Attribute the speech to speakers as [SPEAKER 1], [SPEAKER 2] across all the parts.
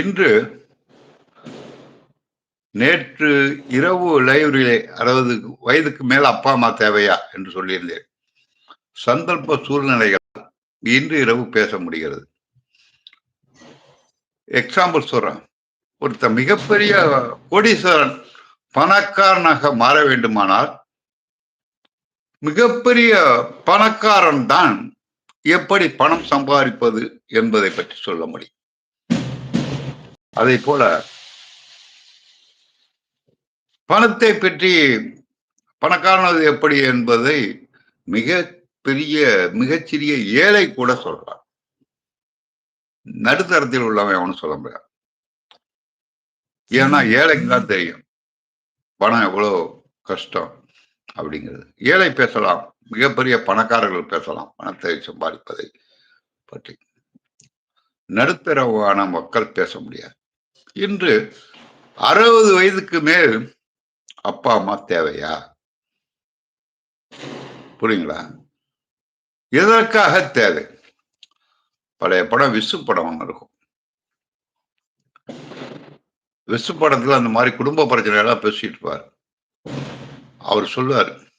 [SPEAKER 1] இன்று நேற்று இரவு லைவ்ரிலே அறுபது வயதுக்கு மேல் அப்பா அம்மா தேவையா என்று சொல்லியிருந்தேன். சந்தர்ப்ப சூழ்நிலைகள் இன்று இரவு பேச முடிகிறது. எக்ஸாம்பிள் சொல்றேன். ஒருத்த மிகப்பெரிய கோடீஸ்வரன் பணக்காரனாக மாற வேண்டுமானால் மிகப்பெரிய பணக்காரன் தான் எப்படி பணம் சம்பாதிப்பது என்பதை பற்றி சொல்ல முடியும். அதை போல பணத்தை பற்றி பணக்காரனது எப்படி என்பதை மிக பெரிய மிகச்சிறிய ஏழை கூட சொல்றான். நடுத்தரத்தில் உள்ளவன் அவனு சொல்ல முடியாது. ஏன்னா ஏழைக்கு தான் தெரியும். பணம் எவ்வளோ கஷ்டம் அப்படிங்கிறது. ஏழை பேசலாம். மிகப்பெரிய பணக்காரர்கள் பேசலாம். பணத்தை சம்பாதிப்பதை பற்றி. நடுத்தரவான மக்கள் பேச முடியாது. இன்று அறுபது வயதுக்கு மேல் அப்பா அம்மா தேவையா? புரியுங்களா? எதற்காக தேவை? பழைய படம் விசு படம் ஒன்று இருக்கும். விசு படத்துல அந்த மாதிரி குடும்ப பிரச்சனை பேசிட்டு இருப்பார். அவர் சொல்லுவார்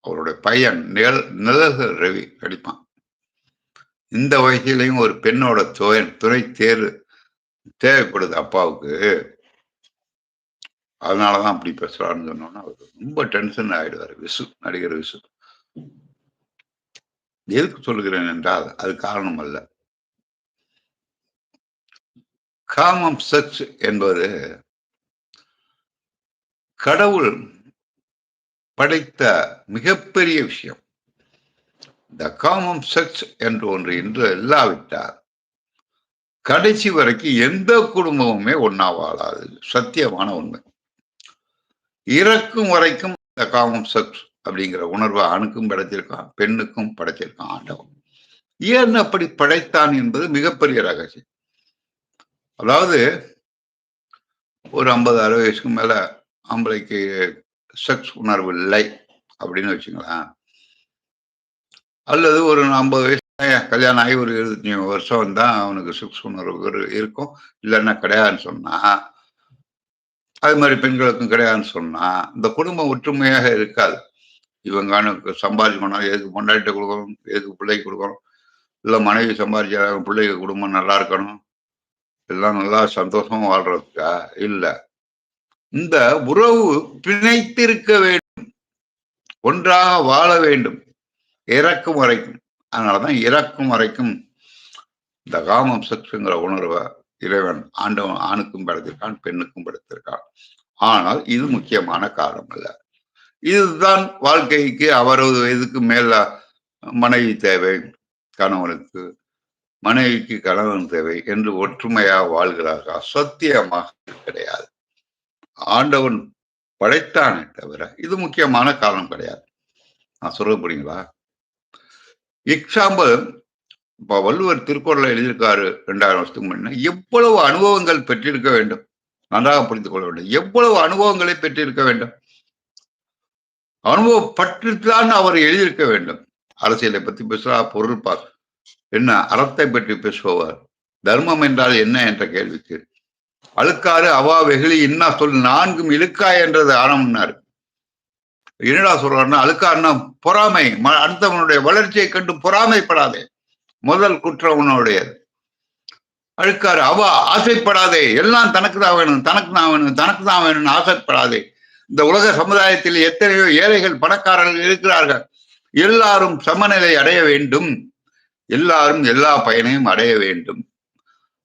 [SPEAKER 1] அவருடைய பையன் நிழல் நிழல்கள் ரவி நடிப்பான். இந்த வகையிலையும் ஒரு பெண்ணோட துணை துணை தேர்வு தேவைப்படுது அப்பாவுக்கு. அதனாலதான் அப்படி பேசுறான்னு சொன்னோன்னா அவர் ரொம்ப டென்ஷன் ஆயிடுவார். விசு நடிகர் விசு. எதுக்கு சொல்லுகிறேன் என்றால் அது காரணம் அல்ல. காமம் சச் என்பது கடவுள் படைத்த மிகப்பெரிய விஷயம். த காமம் சச் என்று ஒன்று இன்று இல்லாவிட்டார் கடைசி வரைக்கும் எந்த குடும்பமுமே ஒன்னா வாழாது. சத்தியமான உண்மை. இறக்கும் வரைக்கும் இந்த காமம் செக்ஸ் அப்படிங்கிற உணர்வு ஆணுக்கும் படைச்சிருக்கான் பெண்ணுக்கும் படைச்சிருக்கான் ஆண்டவன். ஏன் அப்படி படைத்தான் என்பது மிகப்பெரிய ரகசியம். அதாவது ஒரு ஐம்பது அறுபது வயசுக்கு மேல ஆம்பளைக்கு செக்ஸ் உணர்வு இல்லை அப்படின்னு வச்சுங்களேன். அல்லது ஒரு ஐம்பது வயசு கல்யாணம் ஆகி ஒரு இருபத்தி வருஷம் தான் அவனுக்கு செக்ஸ் உணர்வு இருக்கும். இல்லைன்னா கிடையாதுன்னு சொன்னா அது மாதிரி பெண்களுக்கும் கிடையாதுன்னு சொன்னா இந்த குடும்பம் ஒற்றுமையாக இருக்காது. இவங்க சம்பாதிக்கணும் எதுக்கு பொண்டாட்டி கொடுக்கணும் எதுக்கு பிள்ளைக்கு கொடுக்கணும்? இல்லை மனைவி சம்பாதிச்சாங்க பிள்ளைக்கு குடும்பம் நல்லா இருக்கணும். எல்லாம் நல்லா சந்தோஷமா வாழ்றதுக்கா? இல்லை. இந்த உறவு பிணைத்திருக்க வேண்டும். ஒன்றாக வாழ வேண்டும். இறக்கும் வரைக்கும். அதனாலதான் இறக்கும் வரைக்கும் இந்த காமம் செக்ஸுங்கிற உணர்வை இறைவன் ஆண்டவன் ஆணுக்கும் படைத்திருக்கான் பெண்ணுக்கும் படைத்திருக்கான். ஆனால் இது முக்கியமான காரணம் அல்ல. இதுதான் வாழ்க்கைக்கு அவரது வயதுக்கு மேல மனைவி தேவை கணவனுக்கு மனைவிக்கு கணவன் தேவை என்று ஒற்றுமையாக வாழ்கிறார்கள்? சத்தியமாக கிடையாது. ஆண்டவன் படைத்தானே தவிர இது முக்கியமான காரணம் கிடையாது. நான் சொல்ல போறீங்களா எக்ஸாம்பிள் இப்போ வள்ளுவர் திருக்குறளை எழுதியிருக்காரு ரெண்டாயிரம் வருஷத்துக்கு முன்ன. எவ்வளவு அனுபவங்கள் பெற்றிருக்க வேண்டும்? நன்றாக புரிந்து கொள்ள வேண்டும். எவ்வளவு அனுபவங்களை பெற்றிருக்க வேண்டும்? அனுபவப்பட்டுத்தான் அவர் எழுதியிருக்க வேண்டும். அரசியலை பத்தி பேசுறா பொருள் பார் என்ன அறத்தை பற்றி பேசுபவர். தர்மம் என்றால் என்ன என்ற கேள்விக்கு. அழுக்காறு அவா வெகுளி இன்னா சொல் நான்கும் இழுக்கா என்றது ஆரம்பம்னாரு என்னடா சொல்றாருன்னா அழுக்காருன்னா பொறாமை. அடுத்தவனுடைய வளர்ச்சியை கண்டு பொறாமைப்படாதே. முதல் குற்றம் உன்னுடையது. அழுக்காரு அவா ஆசைப்படாதே. எல்லாம் தனக்கு தான் வேணும் தனக்கு தான் வேணும் தனக்கு தான் வேணும்னு ஆசைப்படாதே. இந்த உலக சமுதாயத்தில் எத்தனையோ ஏழைகள் பணக்காரர்கள் இருக்கிறார்கள். எல்லாரும் சமநிலை அடைய வேண்டும். எல்லாரும் எல்லா பயனையும் அடைய வேண்டும்.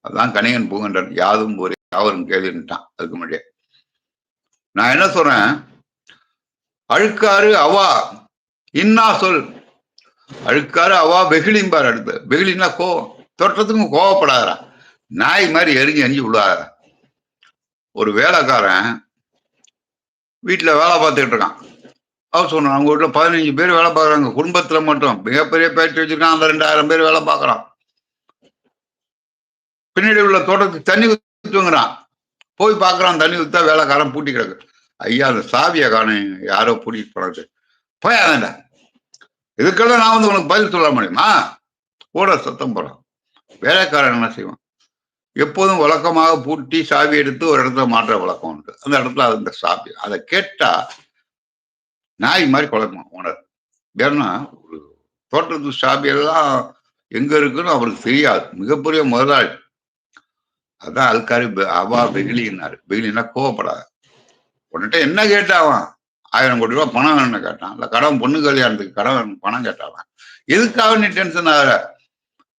[SPEAKER 1] அதான் கணிகன் பூங்கன்றன் யாதும் ஒரு யாவரும் கேள்விட்டான் அதுக்கு முன்னாடியே. நான் என்ன சொல்றேன்? அழுக்காறு அவா இன்னா சொல். அழுக்காறு அவா வெகுளிம்பார் அடுத்து. வெகுளின்னா கோவம் தோற்றத்துக்கும் கோவப்படாதான் நாய் மாதிரி எரிஞ்சு எரிஞ்சு விடாத ஒரு வேலைக்காரன் வீட்டில் வேலை பார்த்துக்கிட்டு இருக்கான். அவர் சொன்னான் அவங்க வீட்டில் பதினஞ்சு பேர் வேலை பார்க்குறாங்க. குடும்பத்தில் மட்டும் மிகப்பெரிய பேச்சு வச்சிருக்கான். அந்த ரெண்டாயிரம் பேர் வேலை பார்க்குறான். பின்னாடி உள்ள தோட்டத்துக்கு தண்ணி ஊற்றுங்கிறான் போய் பார்க்குறான் தண்ணி ஊற்றா வேலைக்காரன் பூட்டி கிடக்கு. ஐயா அந்த சாவியை காணும். யாரோ பூட்டிட்டு போய் போயாதண்டா இதுக்கெல்லாம் நான் வந்து உனக்கு பதில் சொல்ல முடியுமா? கூட சத்தம் போறான் வேலைக்காரன் என்ன செய்வான்? எப்போதும் வழக்கமாக பூட்டி சாவி எடுத்து ஒரு இடத்துல மாற்ற வழக்கம் உண்டு. அந்த இடத்துல அது அந்த சாவி. அதை கேட்டா நாய் மாதிரி குழப்பம் உணர் ஏன்னா ஒரு தோட்டத்து சாவி எல்லாம் எங்க இருக்குன்னு அவருக்கு தெரியாது. மிகப்பெரிய முதலாளி. அதான் அல்காரி பெ- அவா வெகிலின்னாரு வெகிலின்னா கோவப்படாது. உன்கிட்ட என்ன கேட்டாவான்? ஆயிரம் கோடி ரூபாய் பணம் வேணும்னு கேட்டான். இல்ல கடன் பொண்ணு கல்யாணத்துக்கு கடன் வேணும் பணம் கேட்டாவான். எதுக்காக நீ டென்ஷன் ஆகிற?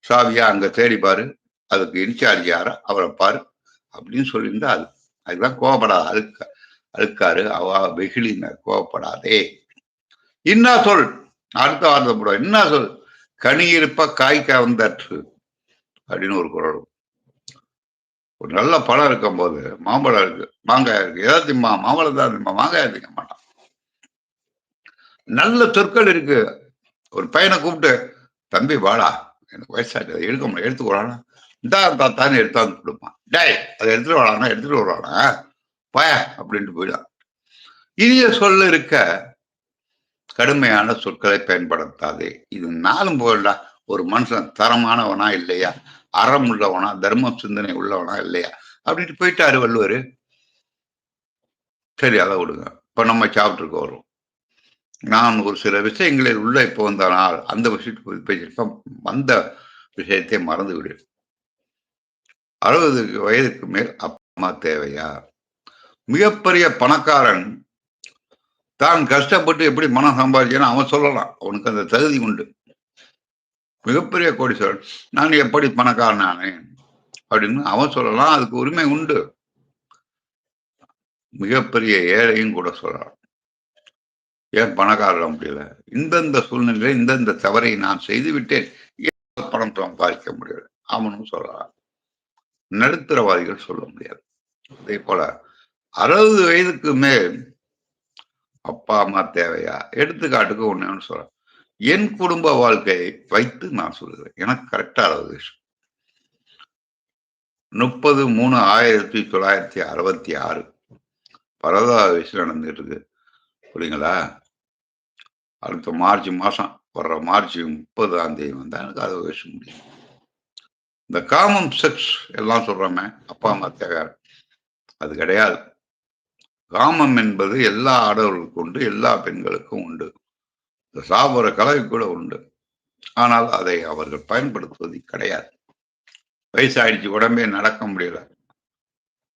[SPEAKER 1] சாவியா அங்க தேடி பாரு. அதுக்கு இன்சார்ஜ் யாரோ? அவரை பாரு. அப்படின்னு சொல்லியிருந்தா அது. அதுதான் கோவப்படாத அழுக்க அழுக்காரு. அவா வெகுளினார் கோவப்படாதே. இன்னா சொல்? அடுத்த வார்த்தை போட என்ன சொல்? கனி இருப்ப காய் அப்படின்னு ஒரு குரல். ஒரு நல்ல பழம் இருக்கும் போது மாம்பழம் இருக்கு மாங்காய் இருக்கு ஏதாவது திம்மா மாம்பழம் தான் திம்மா மாங்காய் திங்க மாட்டான். நல்ல சொற்கள் இருக்கு. ஒரு பையனை கூப்பிட்டு தம்பி வாடா எனக்கு வயசாச்சு அதை எடுக்க முடியும் எடுத்துக்கோடா இந்தா தாத்தான்னு எடுத்தாந்து கொடுப்பான். டேய் அதை எடுத்துட்டு வரானா எடுத்துட்டு வருவானா? பய அப்படின்ட்டு போயிடான் இனிய சொல்ல இருக்க கடுமையான சொற்களை பயன்படுத்தாதே. இது நாளும் போயிடலாம் ஒரு மனுஷன் தரமானவனா இல்லையா? அறம் உள்ளவனா தர்ம சிந்தனை உள்ளவனா இல்லையா? அப்படின்ட்டு போயிட்டாரு வள்ளுவர். சரி அதை விடுங்க. இப்ப நம்ம சாப்பிட்டுருக்க வரும் நான் ஒரு சில விஷயங்களில் உள்ள இப்போ வந்த நாள் அந்த விஷயத்துக்கு பேசியிருக்கேன் வந்த விஷயத்தை மறந்து விடு. அறுபது வயதுக்கு மேல் அப்பா தேவையா? மிகப்பெரிய பணக்காரன். தான் கஷ்டப்பட்டு எப்படி மனம் சம்பாதிச்சேன்னு அவன் சொல்லலாம். அவனுக்கு அந்த தகுதி உண்டு. மிகப்பெரிய கோடீஸ்வரன். நான் எப்படி பணக்காரன் நானே அப்படின்னு அவன் சொல்லலாம் அதுக்கு உரிமை உண்டு. மிகப்பெரிய ஏழையும் கூட சொல்லலாம். ஏன் பணக்காரர் முடியல இந்தந்த சூழ்நிலையில இந்தந்த தவறை நான் செய்து விட்டேன். ஏன் பணம் சம்பாதிக்க முடியல? அவனும் சொல்லலாம். நடுத்தரவாதிகள் சொல்ல முடியாது. அதே போல அறுபது வயதுக்கு மேல் அப்பா அம்மா தேவையா? எடுத்துக்காட்டுக்கு ஒண்ணு சொல்றேன். என் குடும்ப வாழ்க்கையை வைத்து நான் சொல்கிறேன். எனக்கு கரெக்டாக அறுபது விஷயம் முப்பது மூணு ஆயிரத்தி தொள்ளாயிரத்தி அறுபத்தி ஆறு பரதா வயசு நடந்துட்டு இருக்கு புரியுங்களா? அடுத்த மார்ச் மாசம் வர்ற மார்ச் முப்பதாம் தேதி வந்தா எனக்கு அதை வயசு முடியும். இந்த காமம் செக்ஸ் எல்லாம் சொல்றோமே அப்பா அம்மா தேவை அது கிடையாது. காமம் என்பது எல்லா ஆடவர்களுக்கும் உண்டு எல்லா பெண்களுக்கும் உண்டு. இந்த சாபர கலவை கூட உண்டு. ஆனால் அதை அவர்கள் பயன்படுத்துவது கிடையாது. வயசாயிடுச்சு உடம்பே நடக்க முடியல.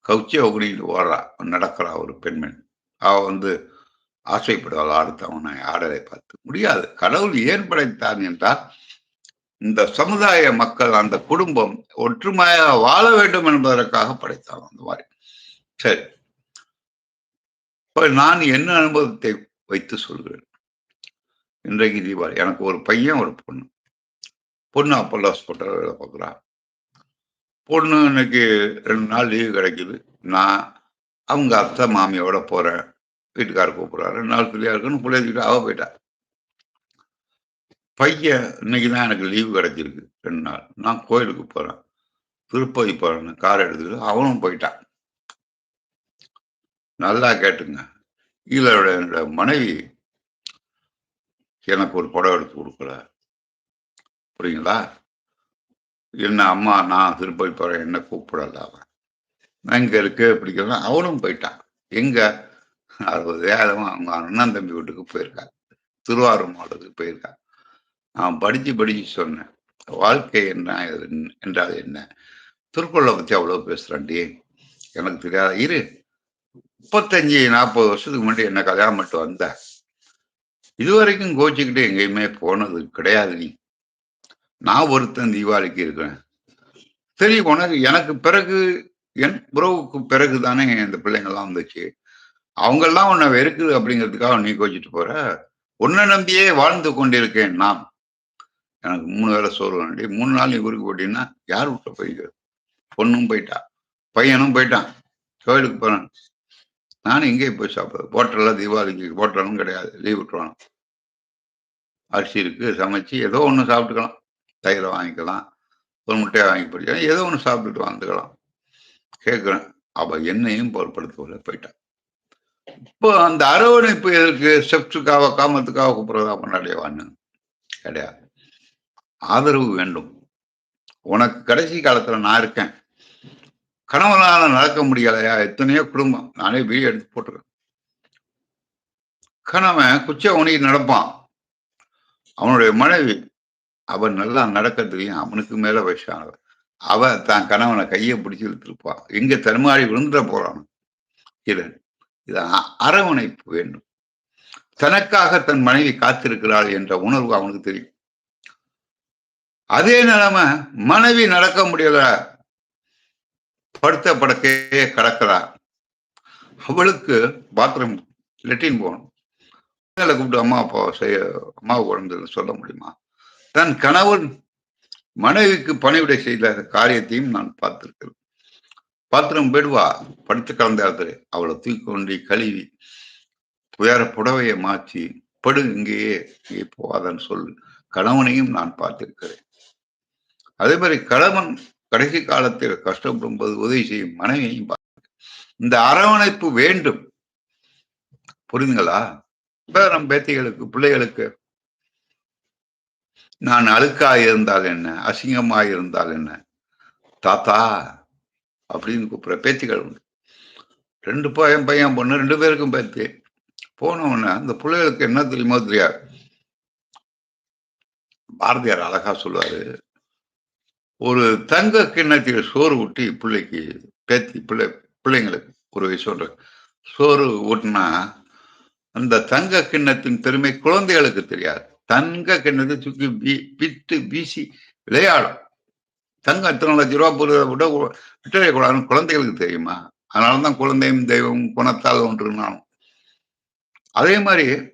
[SPEAKER 1] கவுச்சி ஒகுடிட்டு ஓடுறா நடக்கிறா ஒரு பெண்மணி. அவ வந்து ஆசைப்படுவாள் அடுத்தவனை ஆடலை பார்த்து. முடியாது கடவுள் ஏன் படைத்தான் என்றால் இந்த சமுதாய மக்கள் அந்த குடும்பம் ஒற்றுமையாக வாழ வேண்டும் என்பதற்காக படைத்தான் அந்த மாதிரி. சரி. இப்ப நான் என்ன அனுபவத்தை வைத்து சொல்கிறேன்? இன்றைக்கு தீபாவளி. எனக்கு ஒரு பையன் ஒரு பொண்ணு. பொண்ணு அப்பல்ல ஹாஸ்பிட்டல் வேலை பார்க்குறா. பொண்ணு இன்னைக்கு ரெண்டு நாள் லீவு கிடைக்குது. நான் அவங்க அத்தை மாமியோட போகிறேன் வீட்டுக்காரர் கூப்பிட்றா ரெண்டு நாள் ஃப்ரீயாக இருக்குன்னு பிள்ளைகிட்ட அவ போயிட்டா. பையன் இன்னைக்கு தான் எனக்கு லீவு கிடைச்சிருக்கு. ரெண்டு நாள். நான் கோயிலுக்கு போகிறேன் திருப்பதி போகிறேன் கார் எடுத்துக்கிட்டு அவனும் போயிட்டான் நல்லா கேட்டுங்க. இதோட என்னோட மனைவி எனக்கு ஒரு புடவை எடுத்து கொடுக்கல புரியுங்களா? என்ன அம்மா நான் திருப்பதி போகிறேன் என்ன கூப்பிடல அவன். நான் இங்கே இருக்கு பிடிக்கலாம் அவனும் போயிட்டான். எங்கே? அறுபது வேதம் அவங்க அண்ணன் தம்பி வீட்டுக்கு போயிருக்கான் திருவாரூர் மாவட்டத்துக்கு போயிருக்கான் நான் படித்து படித்து சொன்னேன். வாழ்க்கை என்ன என்றால் என்ன? திருக்குறளை பற்றி அவ்வளோ பேசுறான்டி. எனக்கு தெரியாத இரு. முப்பத்தஞ்சு நாற்பது வருஷத்துக்கு முன்னாடி என்ன கல்யாணம் மட்டும் வந்தேன் இது இதுவரைக்கும் கோச்சிக்கிட்டு எங்கேயுமே போனது கிடையாது நீ. நான் ஒருத்தன் தீபாவளிக்கு இருக்கிறேன். சரி உனக்கு எனக்கு பிறகு என் உறவுக்கு பிறகு தானே இந்த பிள்ளைங்கள்லாம் வந்துச்சு. அவங்கெல்லாம் உன்னை வெறுக்குது அப்படிங்கிறதுக்காக நீ கோச்சிட்டு போற. உன்னை நம்பியே வாழ்ந்து கொண்டிருக்கேன் நான். எனக்கு மூணு வேலை சோறு வேண்டி மூணு நாள் நீ ஊருக்கு போட்டீங்கன்னா யார் விட்ட போய்க்க பொண்ணும் போயிட்டா பையனும் போயிட்டான். கோயிலுக்கு போறான். நானும் எங்கே போய் சாப்பிடுவேன். ஹோட்டல்ல தீபாவளிக்கு ஹோட்டலும் கிடையாது. லீவ் விட்டுருவாங்க. அரிசி இருக்கு சமைச்சு ஏதோ ஒன்று சாப்பிட்டுக்கலாம். தயிரை வாங்கிக்கலாம். ஒரு முட்டையை வாங்கி படிக்கலாம் ஏதோ ஒன்று சாப்பிட்டுட்டு வந்துக்கலாம். கேட்குறேன் அவள் என்னையும் பொருட்படுத்தவில்லை. போயிட்டான் இப்போ அந்த அரவணைப்பு எதற்கு செப்டுக்காக காமத்துக்காக கூப்பிட்றதா கொண்டாடியவான்னு கிடையாது. ஆதரவு வேண்டும். உனக்கு கடைசி காலத்தில் நான் இருக்கேன். கணவனால நடக்க முடியலையா? எத்தனையோ குடும்பம். நானே வீடியோ எடுத்து போட்டிருக்கேன். கணவன் குச்ச உனிக்கு நடப்பான். அவனுடைய மனைவி அவன் நல்லா நடக்க தெரியும். அவனுக்கு மேல வயசானவன். அவன் தான் கணவனை கையை பிடிச்சி இழுத்துருப்பான். எங்க தருமாறி விழுந்துட போறான். இது இது அரவணைப்பு வேண்டும். தனக்காக தன் மனைவி காத்திருக்கிறாள் என்ற உணர்வு அவனுக்கு தெரியும். அதே நிலைமை மனைவி நடக்க முடியல. படுத்த படக்கையே கிடக்கிறா அவளுக்கு பாத்ரூம் லெட்டின் போகணும். மேலே கூப்பிட்டு அம்மா அப்பா செய்ய அம்மா குழந்தை சொல்ல முடியுமா? தன் கணவன் மனைவிக்கு பணிவிடை செய்த காரியத்தையும் நான் பார்த்திருக்கிறேன். பாத்திரம் போயிடுவா படுத்து கலந்த இடத்துல அவளை தூக்கி கொண்டு கழுவி வேற புடவையை மாற்றி படு இங்கேயே இங்கே போவாதன்னு சொல்லு கணவனையும் நான் பார்த்திருக்கிறேன். அதே மாதிரி கணவன் கடைசி காலத்தில் கஷ்டப்படும் போது உதவி செய்யும் மனைவியையும் பார்க்க இந்த அரவணைப்பு வேண்டும். புரியுதுங்களா இப்ப நம் பேத்திகளுக்கு பிள்ளைகளுக்கு நான் அழுக்காய் இருந்தால் என்ன? அசிங்கமாய் இருந்தால் என்ன? தாத்தா அப்படின்னு கூப்பிடுற பேத்திகள் உண்டு. ரெண்டு பையன் பையன் பொண்ணு ரெண்டு பேருக்கும் பேத்தி. போனவொடனே அந்த பிள்ளைகளுக்கு என்ன தெரியுமோ தெரியாது. பாரதியார் அழகா சொல்லுவாரு. ஒரு தங்க கிண்ணத்தில் சோறு ஊட்டி பிள்ளைக்கு பேத்தி பிள்ளை பிள்ளைங்களுக்கு ஒரு வயசு சொல்ற சோறு ஊட்டினா அந்த தங்க கிண்ணத்தின் பெருமை குழந்தைகளுக்கு தெரியாது. தங்க கிண்ணத்தை தூக்கி வீ- விட்டு வீசி விளையாடும். தங்கம் எத்தனை லட்ச ரூபா பொருளை விட விட்டுறக்கூடாதுன்னு குழந்தைகளுக்கு தெரியுமா? அதனாலதான் குழந்தையும் தெய்வம் குணத்தால் ஒன்று நானும் அதே மாதிரி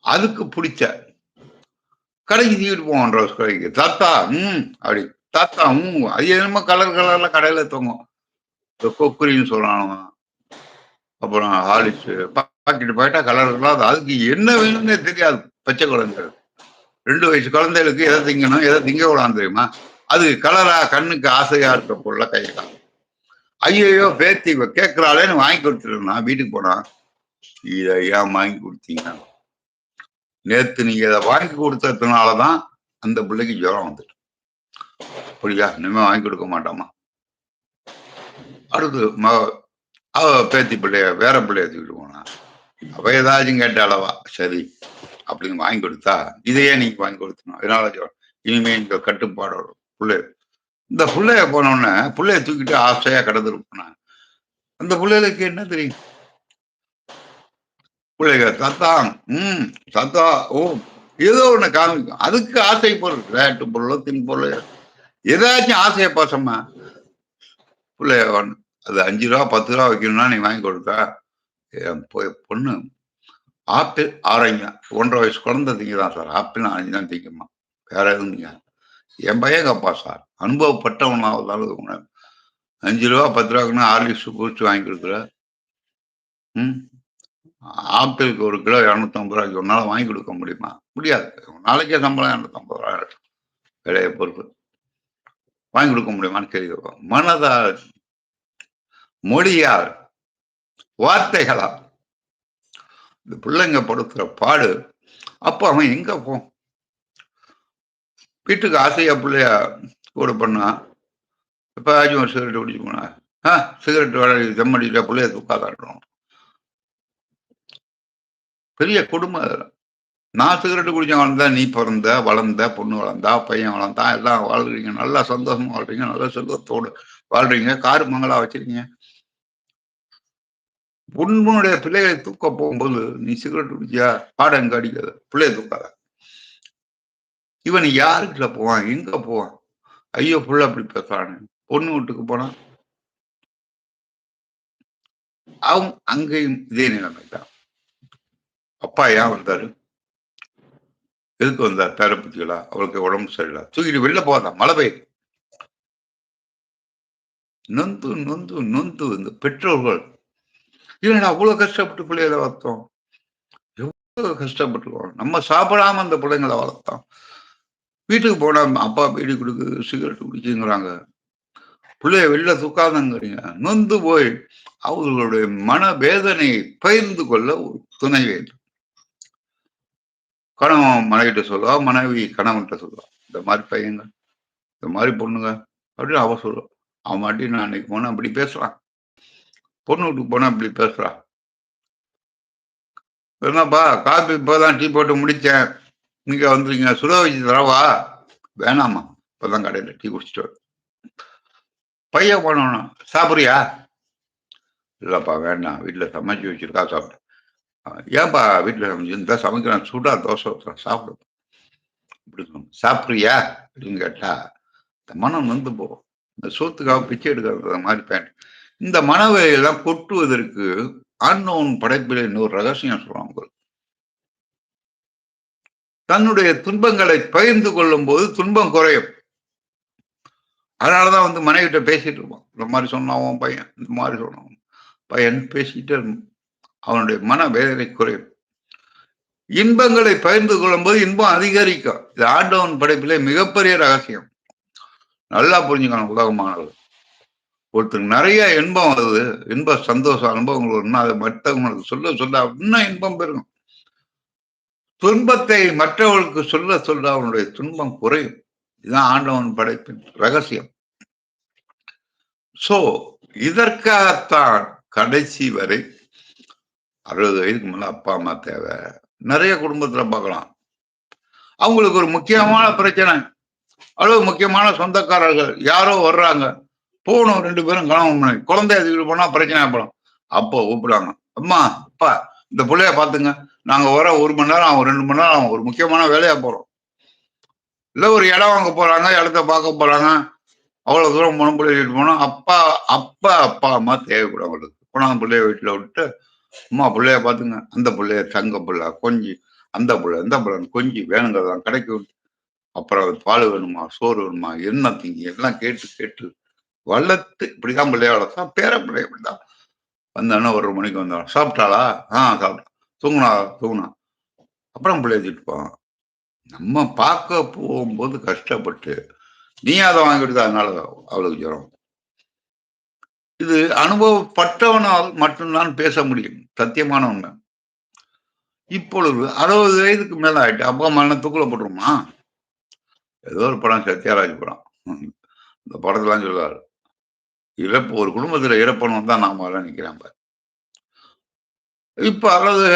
[SPEAKER 1] அதுக்கு பிடிச்ச கடைக்கு தூக்கிட்டு போவான் ரோஸ் கடைக்கு தாத்தா ம் அப்படி. தாத்தா ம் அது என்னமோ கலர் கலர்ல கடையில தொங்கும். இந்த கொக்குரின்னு சொல்றானுங்க. அப்புறம் ஹாலிஸ் பாக்கெட்டு போயிட்டா கலர் கலர் அதுக்கு என்ன வேணும்னே தெரியாது. பச்சை குழந்தை ரெண்டு வயசு குழந்தைகளுக்கு எதை திங்கணும் எதை திங்க கூடாது தெரியுமா? அது கலரா கண்ணுக்கு ஆசையா இருக்க பொருள கையெல்லாம் ஐயோ பேத்தி கேட்கிறாளேன்னு வாங்கி கொடுத்துருந்தான் வீட்டுக்கு போனான் இதை ஏன் வாங்கி கொடுத்தீங்க? நேத்து நீங்க இதை வாங்கி கொடுத்ததுனாலதான் அந்த பிள்ளைக்கு ஜுரம் வந்துட்டு. அப்படியா இனிமே வாங்கி கொடுக்க மாட்டாமா? அடுத்து ம அவ பேத்தி பிள்ளைய வேற பிள்ளைய தூக்கிட்டு போனா அவ ஏதாச்சும் கேட்ட அளவா சரி அப்படின்னு வாங்கி கொடுத்தா இதையே நீங்க வாங்கி கொடுத்தணும் இதனால ஜுரம். இனிமே இங்க கட்டுப்பாடு வரும் பிள்ளை இந்த பிள்ளைய போனோடனே பிள்ளைய தூக்கிட்டு ஆசையா கடந்துட்டு போனாங்க. அந்த பிள்ளைகளுக்கு என்ன தெரியும்? பிள்ளைங்க தத்தா ம் தத்தா ஓ ஏதோ ஒன்று காமிக்கும். அதுக்கு ஆசை பொருள் விளையாட்டு பொருளோ தின் பொருள் ஏதாச்சும் ஆசையை பாசமா பிள்ளைய ஒண்ணு, அது அஞ்சு ரூபா பத்து ரூபா வைக்கணும்னா நீ வாங்கி கொடுக்க என் பொ- பொண்ணு ஆப்பிள் ஆரஞ்சு ஒன்றரை வயசு குழந்தை திங்கதான் சார். ஆப்பிள் ஆரஞ்சு தான் திங்கம்மா வேற எதுவும் திங்க என் பையன் கப்பா சார். அனுபவப்பட்டவனாவதாலும் உணவு அஞ்சு ரூபா பத்து ரூபாக்குன்னு ஆர்லிஸ் பூச்சி வாங்கி கொடுக்குற. ம்? ஆப்பிளுக்கு ஒரு கிலோ இரநூத்தம்பது ரூபாய்க்கு உன்னால வாங்கி கொடுக்க முடியுமா? முடியாது. நாளைக்கே சம்பளம் இரநூத்தம்பது ரூபா விலையை பொறுப்பு வாங்கி கொடுக்க முடியுமான்னு கேள்வி மனதால் மொழியால் வார்த்தைகளால். இந்த பிள்ளைங்க படுத்துற பாடு அப்போ அவன் எங்க போ வீட்டுக்கு ஆசையா பிள்ளைய கூட பண்ணா? இப்ப ஆச்சும் ஒரு சிகரெட் குடிச்சு போனா? ஆ சிகரெட் வேலை செம்மடியில பிள்ளைய தூக்காதாட்டும் பெரிய குடும்பம் அதெல்லாம் நான் சிகரெட் குடிச்ச வளர்ந்தா நீ பிறந்த வளர்ந்த பொண்ணு வளர்ந்தா பையன் வளர்ந்தா எல்லாம் வாழ்றீங்க. நல்லா சந்தோஷமா வாழ்றீங்க. நல்ல செல்வத்தோடு வாழ்றீங்க. காரு மங்களா வச்சிருக்கீங்க. உன்னுடைய பிள்ளைகளை தூக்க போகும்போது நீ சிகரெட் குடிச்சியா? பாடம் எங்க அடிக்காத? பிள்ளைய தூக்காத. இவன் யாருக்குள்ள போவான்? எங்க போவான்? ஐயோ புள்ள அப்படி பேசுறானு. பொண்ணு வீட்டுக்கு போனா? அவன் அங்கேயும் இதே நிலைமை தான் அப்பா ஏன் வந்தாரு. எதுக்கு வந்தார்? பேரப்பத்திகளா அவளுக்கு உடம்பு சரியில்லை. தூக்கிட்டு வெளில போதான் மழை பெய்யுது. நொந்து நொந்து நொந்து இந்த பெற்றோர்கள். இல்லைடா அவ்வளவு கஷ்டப்பட்டு பிள்ளைகளை வளர்த்தோம்? எவ்வளவு கஷ்டப்பட்டுருக்கோம்? நம்ம சாப்பிடாம அந்த பிள்ளைங்களை வளர்த்தோம். வீட்டுக்கு போனா அப்பா பீடி கொடுக்கு சிகரெட் குடிச்சுங்கிறாங்க பிள்ளைய வெளில தூக்காதங்கிறீங்க. நொந்து போய் அவர்களுடைய மன வேதனையை பகிர்ந்து கொள்ள ஒரு துணை வேண்டும். கணவன் மனைவிட்ட சொல்லுவா மனைவி கணவன்கிட்ட சொல்லுவா. இந்த மாதிரி பையங்க இந்த மாதிரி பொண்ணுங்க அப்படின்னு அவ சொல்லுவா. அவன் மாட்டி நான் அன்னைக்கு போனா அப்படி பேசுறான் பொண்ணு வீட்டுக்கு போனா அப்படி பேசுறான் என்னப்பா காப்பி இப்போதான் டீ போட்டு முடிச்சேன். நீங்க வந்துருங்க சுட வச்சு தரவா வேணாமா இப்பதான் கடையில் டீ குடிச்சிட்டு வர பையன் போனோம் சாப்பிட்றியா? இல்லப்பா வேண்டாம். வீட்டில் சமைச்சு வச்சிருக்கா சாப்பிட்டேன் ஏன்பா வீட்டில் சமைச்சிருந்தா சமைக்கிறேன். சூடா தோசை ஊத்துறேன். சாப்பிடு. இப்படி சாப்பிட்றியா? அப்படின்னு கேட்டா இந்த மனம் வந்து போகும் இந்த சோத்துக்காக பிச்சை எடுக்கிறது மாதிரி பேண்ட். இந்த மனவையெல்லாம் கொட்டுவதற்கு ஆண்டவன் படைப்பில் இன்னொரு ரகசியம் சொல்லுவாங்க தன்னுடைய துன்பங்களை பகிர்ந்து கொள்ளும் போது துன்பம் குறையும். அதனாலதான் வந்து மனைவிட்ட பேசிட்டு இருப்பான். இந்த மாதிரி சொன்னாவும் பையன். இந்த மாதிரி சொன்னாவும் பையன் பேசிட்டு இருப்பான். அவனுடைய மன வேதனை குறையும் இன்பங்களை பகிர்ந்து கொள்ளும் போது இன்பம் அதிகரிக்கும். இது ஆண்டவன் படைப்பிலே மிகப்பெரிய ரகசியம். நல்லா புரிஞ்சுக்கணும் உலகமானது. ஒருத்தருக்கு நிறைய இன்பம் வருது இன்ப சந்தோஷ அனுபவங்கள் வரும்னா அதை மற்றவங்களுக்கு சொல்ல சொல்ல இன்னும் இன்பம் பெருகும். துன்பத்தை மற்றவர்களுக்கு சொல்ல சொல்ல அவனுடைய துன்பம் குறையும். இதுதான் ஆண்டவன் படைப்பின் ரகசியம். சோ இதற்காகத்தான் கடைசி வரை அறுபது வயதுக்கு மேல அப்பா அம்மா தேவை. நிறைய குடும்பத்துல பார்க்கலாம். அவங்களுக்கு ஒரு முக்கியமான பிரச்சனை. அளவு முக்கியமான சொந்தக்காரர்கள் யாரோ வர்றாங்க. போகணும் ரெண்டு பேரும் கணவன் பண்ணி குழந்தை அதுக்கு போனா பிரச்சனை ஏற்படும் அப்போ கூப்பிடுவாங்க அம்மா அப்பா இந்த பிள்ளைய பாத்துங்க நாங்க வர ஒரு மணி நேரம் ஆகும் ரெண்டு மணி நேரம் ஆகும். ஒரு முக்கியமான வேலையா போறோம். இல்ல ஒரு இடம் வாங்க போறாங்க இடத்த பார்க்க போறாங்க. அவ்வளவு தூரம் போன பிள்ளைய போனோம் அப்பா அப்பா அப்பா அம்மா தேவைப்படும் அவங்களுக்கு. போனாங்க பிள்ளைய வீட்டுல விட்டு அம்மா பிள்ளைய பாத்துங்க அந்த பிள்ளைய தங்க பிள்ளை கொஞ்சி அந்த பிள்ளை இந்த பிள்ளை கொஞ்சி வேணுங்கிறதான் கிடைக்கும். அப்புறம் அது பால் வேணுமா சோறு வேணுமா என்ன திங்கி எல்லாம் கேட்டு கேட்டு வளர்த்து இப்படிதான் பிள்ளைய வளர்த்தா பேர பிள்ளைய இப்படிதான் வந்தானே ஒரு மணிக்கு வந்தான் சாப்பிட்டாளா? ஆ சாப்பிட்டா. தூங்குனா தூங்குனா. அப்புறம் பிள்ளைய திட்டுப்பான் நம்ம பார்க்க போகும்போது கஷ்டப்பட்டு நீ அதை வாங்கிட்டு அதனால அவளுக்கு ஜுரம். இது அனுபவப்பட்டவனால் மட்டும்தான் பேச முடியும். சத்தியமான இப்பொழுது அறுபது வயதுக்கு மேல ஆயிட்டு அப்பா மன தூக்குல போட்டுருமா ஏதோ ஒரு படம் சத்யராஜ் படம். இந்த படத்தெல்லாம் சொல்லுவார். இறப்பு ஒரு குடும்பத்துல இறப்பணும் தான் நாம எல்லாம் நிக்கிறேன் பாரு. இப்ப அறுபது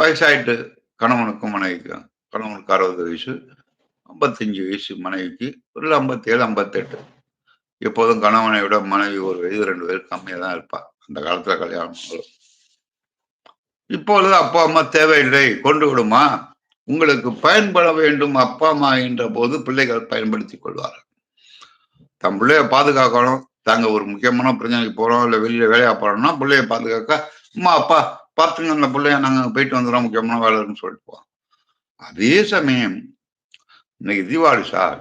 [SPEAKER 1] வயசாயிட்டு கணவனுக்கும் மனைவிக்கும் கணவனுக்கு அறுபது வயசு ஐம்பத்தஞ்சு வயசு மனைவிக்கு ஒரு ஐம்பத்தேழு ஐம்பத்தெட்டு. எப்போதும் கணவனை விட மனைவி ஒரு வயது ரெண்டு பேர் கம்மியாக தான் இருப்பா. அந்த காலத்துல கல்யாணம் இப்பொழுது அப்பா அம்மா தேவையில்லை கொண்டு விடுமா? உங்களுக்கு பயன்பட வேண்டும் அப்பா அம்மா என்ற போது பிள்ளைகள் பயன்படுத்தி கொள்வார்கள். தம் பிள்ளைய பாதுகாக்கணும். தாங்க ஒரு முக்கியமான பிரச்சனைக்கு போகிறோம் இல்லை வெளியில் வேலையாக போகிறோம்னா பிள்ளைய பாதுகாக்க அம்மா அப்பா பார்த்துங்க அந்த பிள்ளைய நாங்கள் போயிட்டு வந்துடுறோம் முக்கியமான வேலைன்னு சொல்லிட்டு போவோம். அதே சமயம் இன்னைக்கு தீபாவளி சார்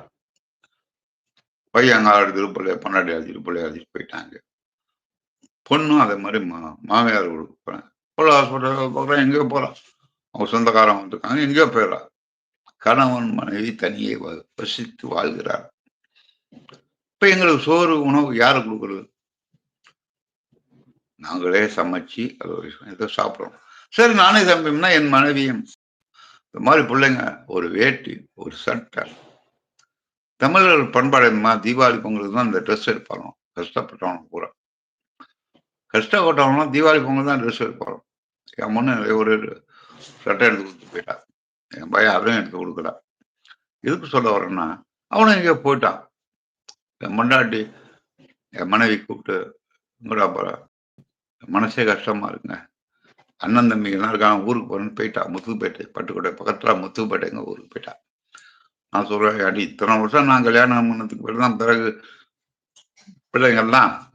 [SPEAKER 1] பையன் ஆறு திருப்பள்ளிய பொன்னாடி அழைச்சிட்டு பிள்ளை அழைச்சிட்டு போயிட்டாங்க. பொண்ணும் அதே மாதிரி மா மாமியார் வீட்டுக்கு போறேன் போல ஹாஸ்பிட்டல் போகிறேன் எங்கேயோ போகிறான் அவங்க சொந்தக்காரன் வந்திருக்காங்க எங்கேயோ போயிடறா கணவன் மனைவி தனியே வசித்து வாழ்கிறார். இப்போ எங்களுக்கு சோறு உணவு யாரு கொடுக்குறது? நாங்களே சமைச்சு அது ஒரு விஷயம். ஏதோ சாப்பிட்றோம். சரி நானே சமைப்போம்னா என் மனைவியும். இந்த மாதிரி பிள்ளைங்க ஒரு வேட்டி ஒரு சட்டை தமிழர்கள் பண்பாடு என்னமா தீபாவளி பொங்கலுக்கு தான் இந்த ட்ரெஸ் எடுப்பாங்க. கஷ்டப்பட்டவங்க பூரா. கஷ்டப்பட்டவங்களாம் தீபாவளி பொங்கல் தான் ட்ரெஸ் எடுப்பாங்க. என் முன்ன ஒரு சட்டை எடுத்து கொடுத்து போயிட்டான் என் பையன் அதையும் எடுத்து கொடுக்கல. எதுக்கு சொல்ல வரேன்னா அவனும் எங்கேயோ போயிட்டான். என் மண்டாட்டி என் மனைவி கூப்பிட்டு இங்கடா போற? மனசே கஷ்டமா இருக்குங்க. அண்ணன் தம்பிங்கெல்லாம் இருக்காங்க ஊருக்கு போறேன்னு போயிட்டான் முத்துப்பேட்டை பட்டுக்கோட்டை பக்கத்துல முத்துப்பேட்டை எங்கள் ஊருக்கு போயிட்டா. நான் சொல்றேன் அடி இத்தனை வருஷம் நான் கல்யாணம் பண்ணதுக்கு பிறகுதான் பிறகு பிள்ளைங்கள்லாம்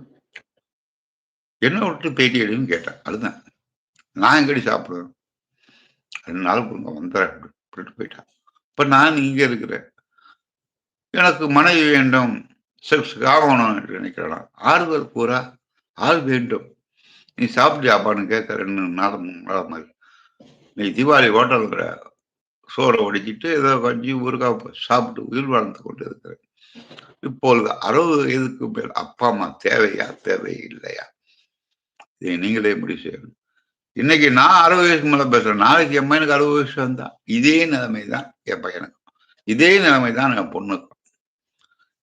[SPEAKER 1] என்ன விட்டு பேட்டி எடுன்னு கேட்டேன். அதுதான். நான் எங்கடி சாப்பிடுவேன் ரெண்டு நாள் கொடுங்க வந்துடுறேன் அப்படின்ட்டு போயிட்டான். இப்போ நான் இங்கே இருக்கிறேன். எனக்கு மனைவி வேண்டும். செக்ஸ் ஆகணும் என்று நினைக்கிறேன். ஆறுதல் கூறா? ஆள் வேண்டும். நீ சாப்பிட்டியாப்பான்னு கேட்க ரெண்டு நாள் மூணு நாள் மாதிரி. நீ தீபாவளி ஹோட்டலுங்கிற சோறை ஒடிச்சிட்டு ஏதோ கஞ்சி ஊறுகாய் சாப்பிட்டு உயிர் வாழ்ந்து கொண்டு இருக்கிறேன் இப்பொழுது அறுபது வயதுக்கு மேல் அப்பா அம்மா தேவையா தேவை இல்லையா இதை நீங்களே முடிவு செய்யணும். இன்னைக்கு நான் அறுபது வயசுக்கு மேல பேசுறேன். நாளைக்கு என் பையனுக்கு அறுபது வயசு வந்தா இதே நிலைமை தான் என் பையனுக்கும். இதே நிலைமை தான் என் பொண்ணுக்கும்.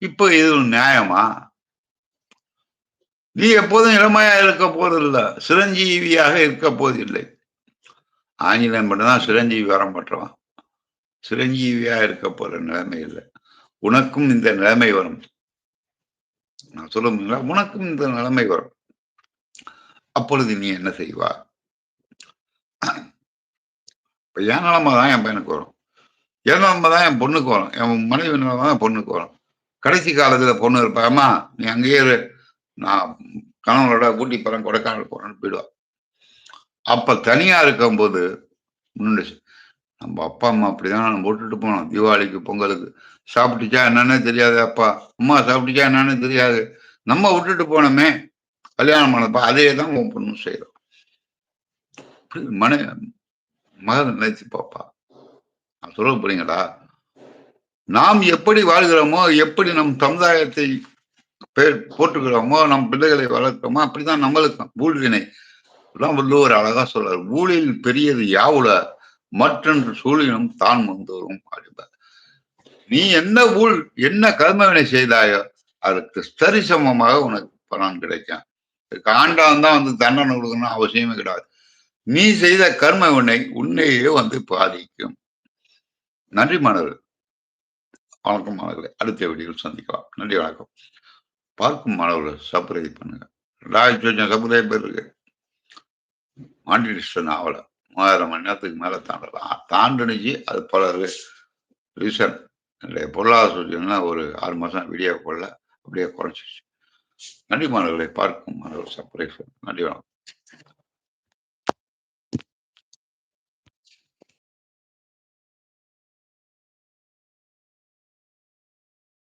[SPEAKER 1] இப்போ இது நியாயமா? நீ எப்போதும் இளமையா இருக்க போதில்லை சிரஞ்சீவியாக இருக்க போதில்லை. ஆங்கிலம் மட்டும்தான் சிரஞ்சீவி வரம் பெற்றவன். சிரஞ்சீவியா இருக்க போற நிலைமை இல்லை. உனக்கும் இந்த நிலைமை வரும். நான் சொல்ல முடியுங்களா? உனக்கும் இந்த நிலைமை வரும். அப்பொழுது நீ என்ன செய்வா? இப்ப என் நிலைமை தான் என் பையனுக்கு வரும். என் நிலைமை தான் என் பொண்ணுக்கு வரும். என் மனைவி நிலைமை தான் பொண்ணுக்கு வரும். கடைசி காலத்துல பொண்ணு இருப்பாமா நீ அங்கேயே இரு. நான் கணவனோட ஊட்டி போறேன் கொடைக்கானல் போறேன்னு போயிடுவா. அப்ப தனியா இருக்கும்போது முன்னாடி நம்ம அப்பா அம்மா அப்படிதான் நம்ம விட்டுட்டு போனோம் தீபாவளிக்கு பொங்கலுக்கு. சாப்பிட்டுச்சா என்னன்னே தெரியாது அப்பா. அம்மா சாப்பிட்டுச்சா என்னன்னு தெரியாது. நம்ம விட்டுட்டு போனோமே. கல்யாணம் பண்ணப்பா அதே தான் உன் பொண்ணும் செய்யறோம் மன மகன் நினைச்சு பாப்பா. நான் சொல்ல போறீங்களா? நாம் எப்படி வாழ்கிறோமோ எப்படி நம் சமுதாயத்தை பேர் போட்டுக்கிறோமோ நம் பிள்ளைகளை வளர்க்கிறோமோ அப்படிதான் நம்மளுக்கும். ஊழ்வினை வள்ளுவர் அழகா சொல்றாரு. ஊழில் பெரியது யாவுல? மற்றொன்று சூழினும் தான் முன்தோறும் அப்படிம்பார் நீ என்ன ஊழ் என்ன கர்மவினை செய்தாயோ அதுக்கு சரிசமமாக உனக்கு பலன் கிடைக்கும். இதுக்கு தான் வந்து தண்டனை கொடுக்கணும் அவசியமே கிடையாது. நீ செய்த கர்ம வினை உன்னையே வந்து பாதிக்கும். நன்றி மாணவர்கள். வணக்கம் மாணவர்களை. அடுத்த வீடியோவில் சந்திக்கலாம். நன்றி வணக்கம். பார்க்கும் மாணவர்கள் சப்ரைஸ் பண்ணுங்க. ரெண்டாயிரத்தி கொஞ்சம் சப்ரைஸ் மாண்டி இருக்கு ஆவலை. ஆகலை மூவாயிரம் மணி நேரத்துக்கு மேலே தாண்டலாம். தாண்டுனுச்சு அது பல ரீசன் என்னுடைய பொருளாதார சூழ்நிலை ஒரு ஆறு மாதம் வீடியோ கொள்ள அப்படியே குறைச்சிருச்சு. நன்றி மாணவர்களை பார்க்கும் மாணவர் சப்ரைஸ் நன்றி வணக்கம்.